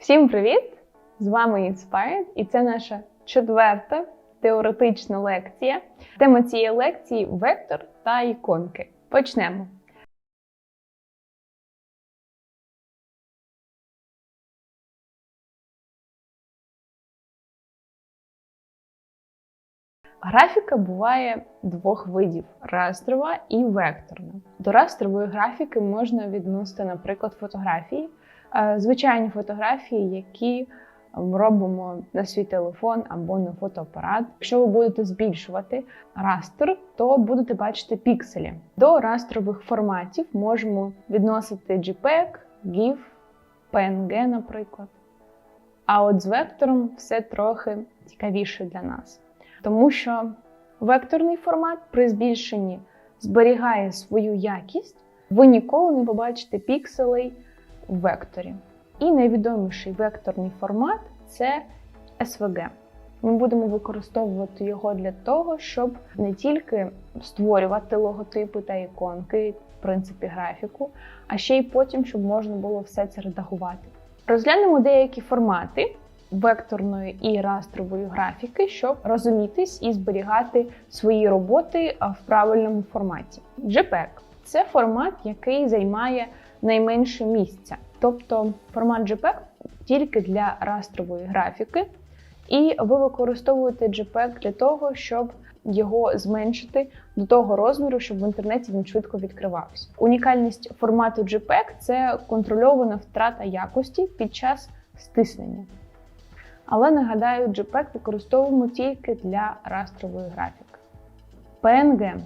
Всім привіт! З вами Inspired і це наша четверта теоретична лекція. Тема цієї лекції вектор та іконки. Почнемо. Графіка буває двох видів: растрова і векторна. До растрової графіки можна відносити, наприклад, фотографії, звичайні фотографії, які робимо на свій телефон або на фотоапарат. Якщо ви будете збільшувати растр, то будете бачити пікселі. До растрових форматів можемо відносити JPEG, GIF, PNG, наприклад. А от з вектором все трохи цікавіше для нас. Тому що векторний формат при збільшенні зберігає свою якість, ви ніколи не побачите пікселей векторі. І найвідоміший векторний формат це SVG. Ми будемо використовувати його для того, щоб не тільки створювати логотипи та іконки, в принципі, графіку, а ще й потім, щоб можна було все це редагувати. Розглянемо деякі формати векторної і растрової графіки, щоб розумітись і зберігати свої роботи в правильному форматі. JPEG – це формат, який займає найменше місця. Тобто формат JPEG тільки для растрової графіки, і ви використовуєте JPEG для того, щоб його зменшити до того розміру, щоб в інтернеті він швидко відкривався. Унікальність формату JPEG – це контрольована втрата якості під час стиснення. Але нагадаю, JPEG використовуємо тільки для растрової графіки. PNG.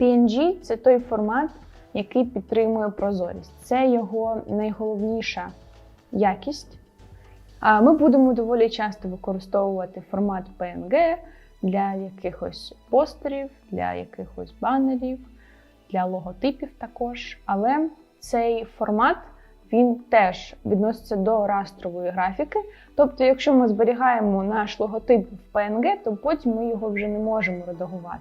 PNG це той формат, який підтримує прозорість. Це його найголовніша якість. Ми будемо доволі часто використовувати формат PNG для якихось постерів, для якихось банерів, для логотипів також. Але цей формат він теж відноситься до растрової графіки. Тобто, якщо ми зберігаємо наш логотип в PNG, то потім ми його вже не можемо редагувати.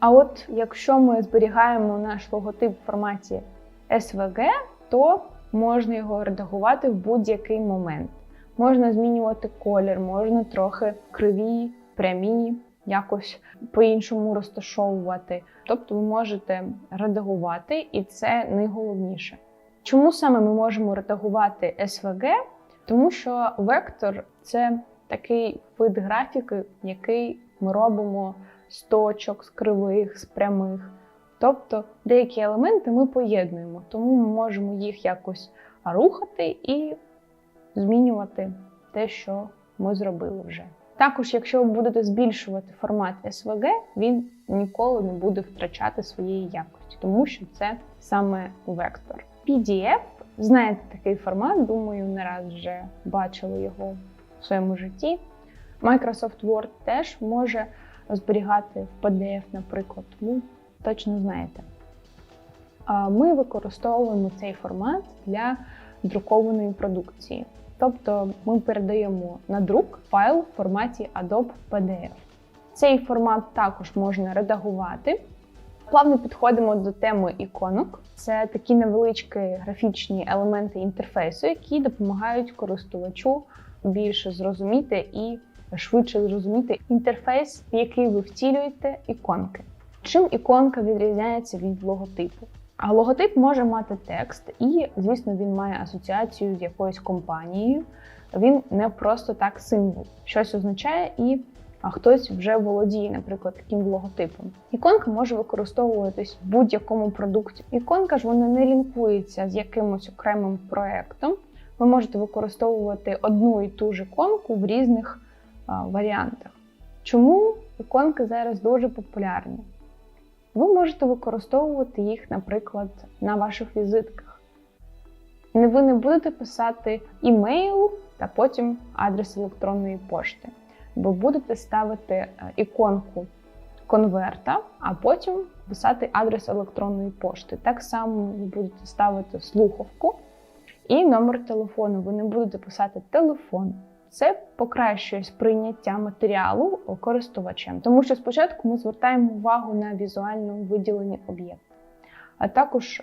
А от якщо ми зберігаємо наш логотип в форматі SVG, то можна його редагувати в будь-який момент. Можна змінювати колір, можна трохи криві, прямі, якось по-іншому розташовувати. Тобто ви можете редагувати, і це найголовніше. Чому саме ми можемо редагувати SVG? Тому що вектор це такий вид графіки, який ми робимо з точок, з кривих, з прямих. Тобто деякі елементи ми поєднуємо, тому ми можемо їх якось рухати і змінювати те, що ми зробили вже. Також, якщо ви будете збільшувати формат SVG, він ніколи не буде втрачати своєї якості, тому що це саме вектор. PDF, знаєте такий формат, думаю, не раз вже бачили його в своєму житті. Microsoft Word теж може зберігати в PDF, наприклад, тому точно знаєте. Ми використовуємо цей формат для друкованої продукції. Тобто ми передаємо на друк файл в форматі Adobe PDF. Цей формат також можна редагувати. Плавно підходимо до теми іконок. Це такі невеличкі графічні елементи інтерфейсу, які допомагають користувачу більше зрозуміти і швидше зрозуміти інтерфейс, в який ви втілюєте іконки. Чим іконка відрізняється від логотипу? А логотип може мати текст, і, звісно, він має асоціацію з якоюсь компанією. Він не просто так символ, щось означає, і хтось вже володіє, наприклад, таким логотипом. Іконка може використовуватись в будь-якому продукті. Іконка ж вона не лінкується з якимось окремим проектом. Ви можете використовувати одну і ту ж іконку в різних варіантах. Чому іконки зараз дуже популярні? Ви можете використовувати їх, наприклад, на ваших візитках. Ви не будете писати імейл та потім адрес електронної пошти, бо будете ставити іконку конверта, а потім писати адрес електронної пошти. Так само ви будете ставити слухавку і номер телефону. Ви не будете писати телефон. Це покращує сприйняття матеріалу користувачем, тому що спочатку ми звертаємо увагу на візуально виділені об'єкти. А також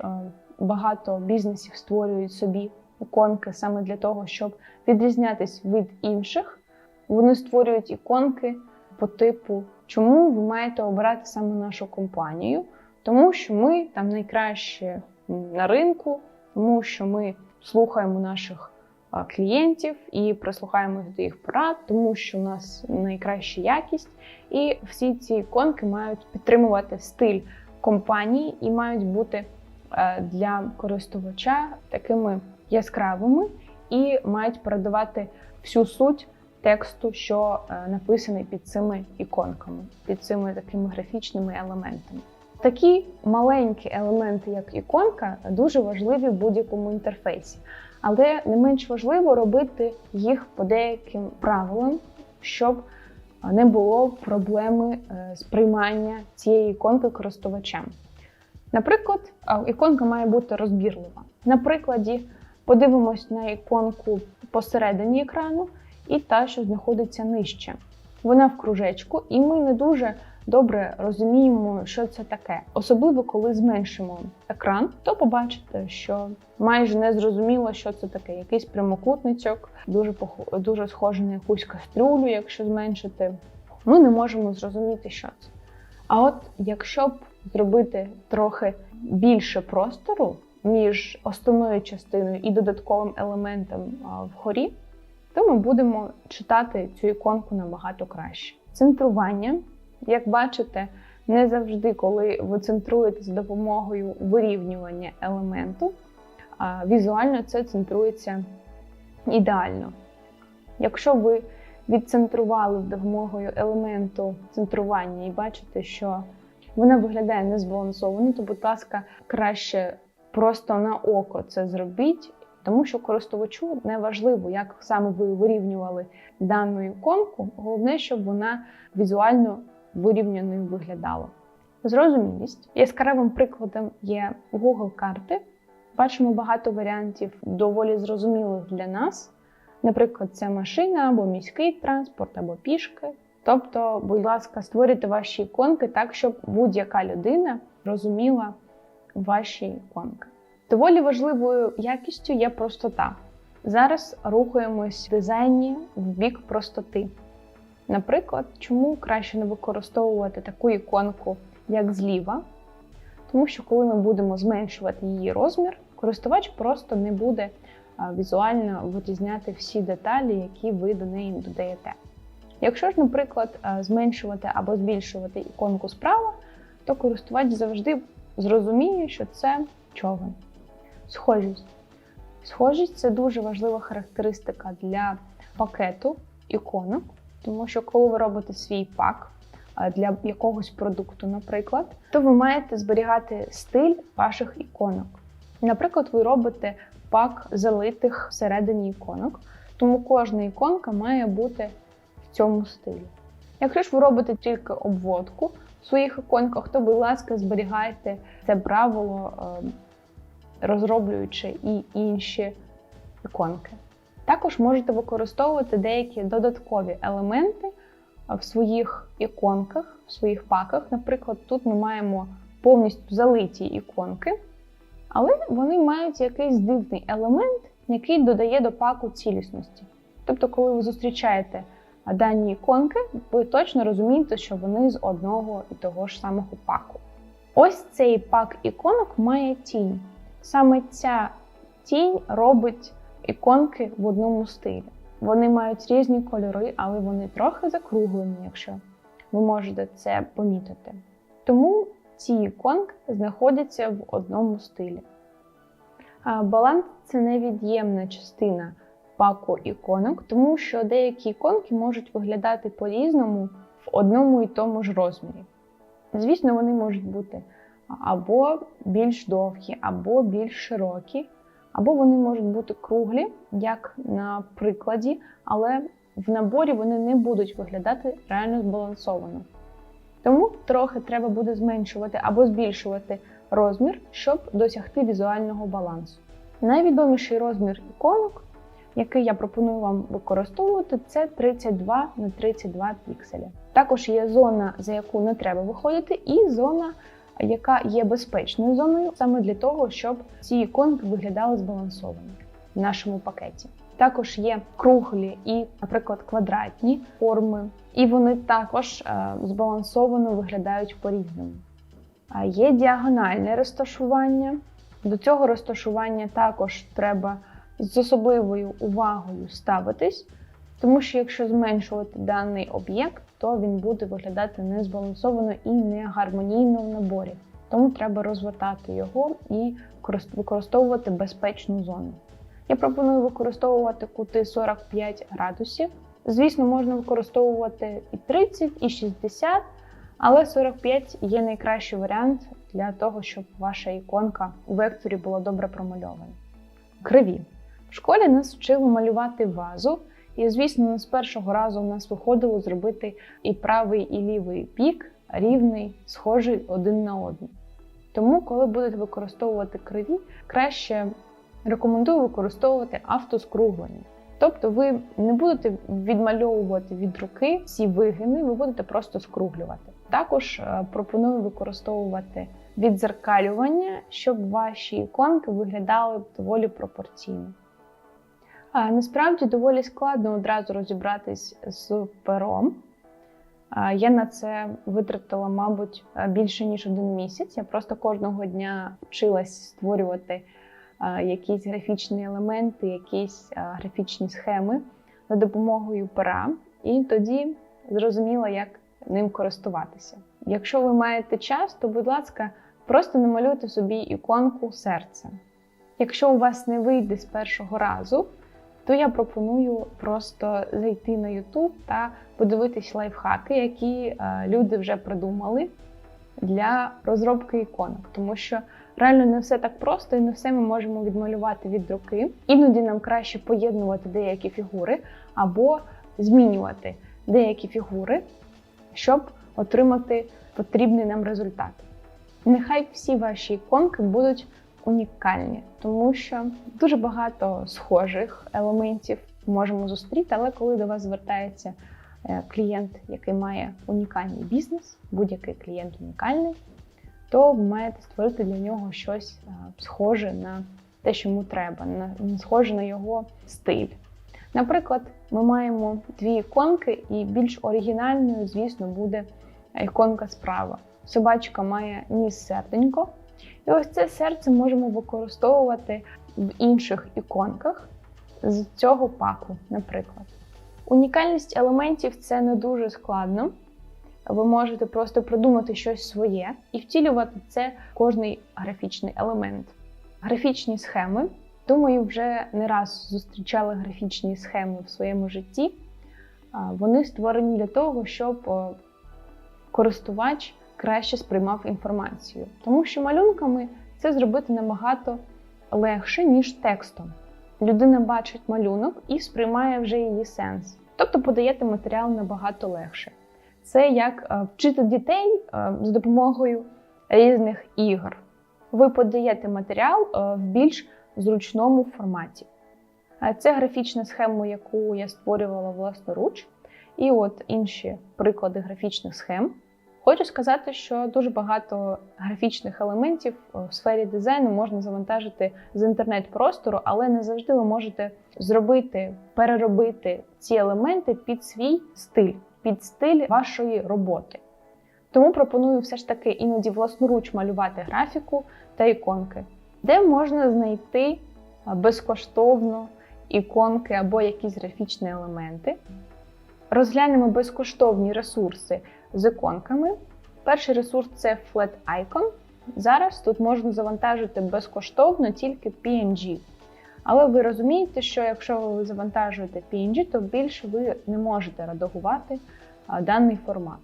багато бізнесів створюють собі іконки саме для того, щоб відрізнятись від інших. Вони створюють іконки по типу, чому ви маєте обирати саме нашу компанію, тому що ми там найкраще на ринку, тому що ми слухаємо наших клієнтів і прислухаємося до їх порад, тому що у нас найкраща якість. І всі ці іконки мають підтримувати стиль компанії і мають бути е, для користувача такими яскравими і мають передавати всю суть тексту, що е, написаний під цими іконками, під цими такими графічними елементами. Такі маленькі елементи, як іконка, дуже важливі в будь-якому інтерфейсі, але не менш важливо робити їх по деяким правилам, щоб не було проблеми е, сприймання цієї іконки користувачем. Наприклад, іконка має бути розбірлива. На прикладі подивимось на іконку посередині екрану і та, що знаходиться нижче. Вона в кружечку, і ми не дуже добре розуміємо, що це таке. Особливо, коли зменшимо екран, то побачите, що майже не зрозуміло, що це таке. Якийсь прямокутничок, дуже дуже схожий на якусь кастрюлю, якщо зменшити. Ми не можемо зрозуміти, що це. А от якщо б зробити трохи більше простору між основною частиною і додатковим елементом вгорі, то ми будемо читати цю іконку набагато краще. Центрування, як бачите, не завжди, коли ви центруєте за допомогою вирівнювання елементу, візуально це центрується ідеально. Якщо ви відцентрували з допомогою елементу центрування і бачите, що вона виглядає незбалансовано, то, будь ласка, краще просто на око це зробіть, тому що користувачу не важливо, як саме ви вирівнювали дану іконку. Головне, щоб вона візуально вирівняною виглядала. Зрозумілість. Яскравим прикладом є Google карти. Бачимо багато варіантів доволі зрозумілих для нас. Наприклад, це машина або міський транспорт, або пішки. Тобто, будь ласка, створюйте ваші іконки так, щоб будь-яка людина розуміла ваші іконки. Доволі важливою якістю є простота. Зараз рухаємось в дизайні в бік простоти. Наприклад, чому краще не використовувати таку іконку, як зліва? Тому що, коли ми будемо зменшувати її розмір, користувач просто не буде візуально вирізняти всі деталі, які ви до неї додаєте. Якщо ж, наприклад, зменшувати або збільшувати іконку справа, то користувач завжди зрозуміє, що це човен. Схожість. Схожість це дуже важлива характеристика для пакету іконок, тому що коли ви робите свій пак для якогось продукту, наприклад, то ви маєте зберігати стиль ваших іконок. Наприклад, ви робите пак залитих всередині іконок, тому кожна іконка має бути в цьому стилі. Якщо ж ви робите тільки обводку в своїх іконках, то, будь ласка, зберігайте це правило, е, розроблюючи і інші іконки. Також можете використовувати деякі додаткові елементи в своїх іконках, в своїх паках. Наприклад, тут ми маємо повністю залиті іконки. Але вони мають якийсь дивний елемент, який додає до паку цілісності. Тобто, коли ви зустрічаєте дані іконки, ви точно розумієте, що вони з одного і того ж самого паку. Ось цей пак іконок має тінь. Саме ця тінь робить іконки в одному стилі. Вони мають різні кольори, але вони трохи закруглені, якщо ви можете це помітити. Тому ці іконки знаходяться в одному стилі. Баланс це невід'ємна частина паку іконок, тому що деякі іконки можуть виглядати по-різному в одному і тому ж розмірі. Звісно, вони можуть бути або більш довгі, або більш широкі, або вони можуть бути круглі, як на прикладі, але в наборі вони не будуть виглядати реально збалансовано. Тому трохи треба буде зменшувати або збільшувати розмір, щоб досягти візуального балансу. Найвідоміший розмір іконок, який я пропоную вам використовувати, це 32 на 32 пікселя. Також є зона, за яку не треба виходити, і зона, яка є безпечною зоною, саме для того, щоб ці іконки виглядали збалансовано. в нашому пакеті. Також є круглі і, наприклад, квадратні форми, і вони також е, збалансовано виглядають по-різному. Є діагональне розташування. До цього розташування також треба з особливою увагою ставитись, тому що якщо зменшувати даний об'єкт, то він буде виглядати незбалансовано і не гармонійно в наборі. Тому треба розвертати його і використовувати безпечну зону. Я пропоную використовувати кути 45 градусів. Звісно, можна використовувати і 30, і 60, але 45 є найкращий варіант для того, щоб ваша іконка у векторі була добре промальована. Криві. В школі нас вчили малювати вазу, і, звісно, не з першого разу у нас виходило зробити і правий, і лівий пік рівний, схожий один на один. Тому, коли будете використовувати криві, краще рекомендую використовувати автоскруглення. Тобто ви не будете відмальовувати від руки всі вигини, ви будете просто скруглювати. Також е, пропоную використовувати відзеркалювання, щоб ваші іконки виглядали доволі пропорційно. Насправді доволі складно одразу розібратись з пером. Я на це витратила, мабуть, більше ніж один місяць. Я просто кожного дня вчилась створювати якісь графічні елементи, якісь графічні схеми за допомогою пера, і тоді зрозуміла, як ним користуватися. Якщо ви маєте час, то, будь ласка, просто намалюйте собі іконку серця. Якщо у вас не вийде з першого разу, то я пропоную просто зайти на YouTube та подивитись лайфхаки, які е, люди вже придумали для розробки іконок, тому що реально не все так просто і не все ми можемо відмалювати від руки. Іноді нам краще поєднувати деякі фігури або змінювати деякі фігури, щоб отримати потрібний нам результат. Нехай всі ваші іконки будуть унікальні, тому що дуже багато схожих елементів можемо зустріти, але коли до вас звертається е, клієнт, який має унікальний бізнес, будь-який клієнт унікальний, то ви маєте створити для нього щось е, схоже на те, що йому треба, на схоже на його стиль. Наприклад, ми маємо дві іконки, і більш оригінальною, звісно, буде іконка справа. Собачка має ніс серденько, і ось це серце можемо використовувати в інших іконках з цього паку, наприклад. Унікальність елементів це не дуже складно. Ви можете просто придумати щось своє і втілювати це в кожний графічний елемент. Графічні схеми. Думаю, вже не раз зустрічали графічні схеми в своєму житті. Вони створені для того, щоб користувач краще сприймав інформацію. Тому що малюнками це зробити набагато легше, ніж текстом. Людина бачить малюнок і сприймає вже її сенс. Тобто подаєте матеріал набагато легше. Це як е, вчити дітей е, з допомогою різних ігор. Ви подаєте матеріал е, в більш зручному форматі. Це графічна схема, яку я створювала власноруч. І от інші приклади графічних схем. Хочу сказати, що дуже багато графічних елементів в сфері дизайну можна завантажити з інтернет-простору, але не завжди ви можете зробити, переробити ці елементи під свій стиль, під стиль вашої роботи. Тому пропоную все ж таки іноді власноруч малювати графіку та іконки, де можна знайти безкоштовно іконки або якісь графічні елементи. Розглянемо безкоштовні ресурси з іконками. Перший ресурс це Flat Icon. Зараз тут можна завантажити безкоштовно тільки PNG. Але ви розумієте, що якщо ви завантажуєте PNG, то більше ви не можете редагувати даний формат.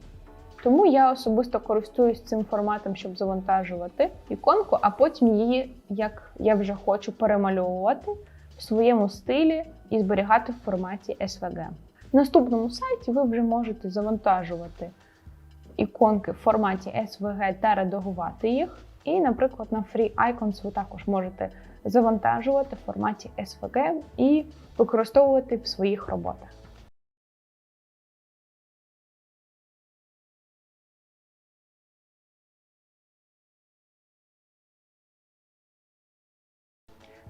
Тому я особисто користуюсь цим форматом, щоб завантажувати іконку, а потім її, як я вже хочу, перемальовувати в своєму стилі і зберігати в форматі SVG. В наступному сайті ви вже можете завантажувати іконки в форматі SVG та редагувати їх. І, наприклад, на Free Icons ви також можете завантажувати в форматі SVG і використовувати в своїх роботах.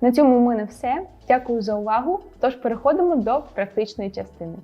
На цьому у мене все. Дякую за увагу. Тож переходимо до практичної частини.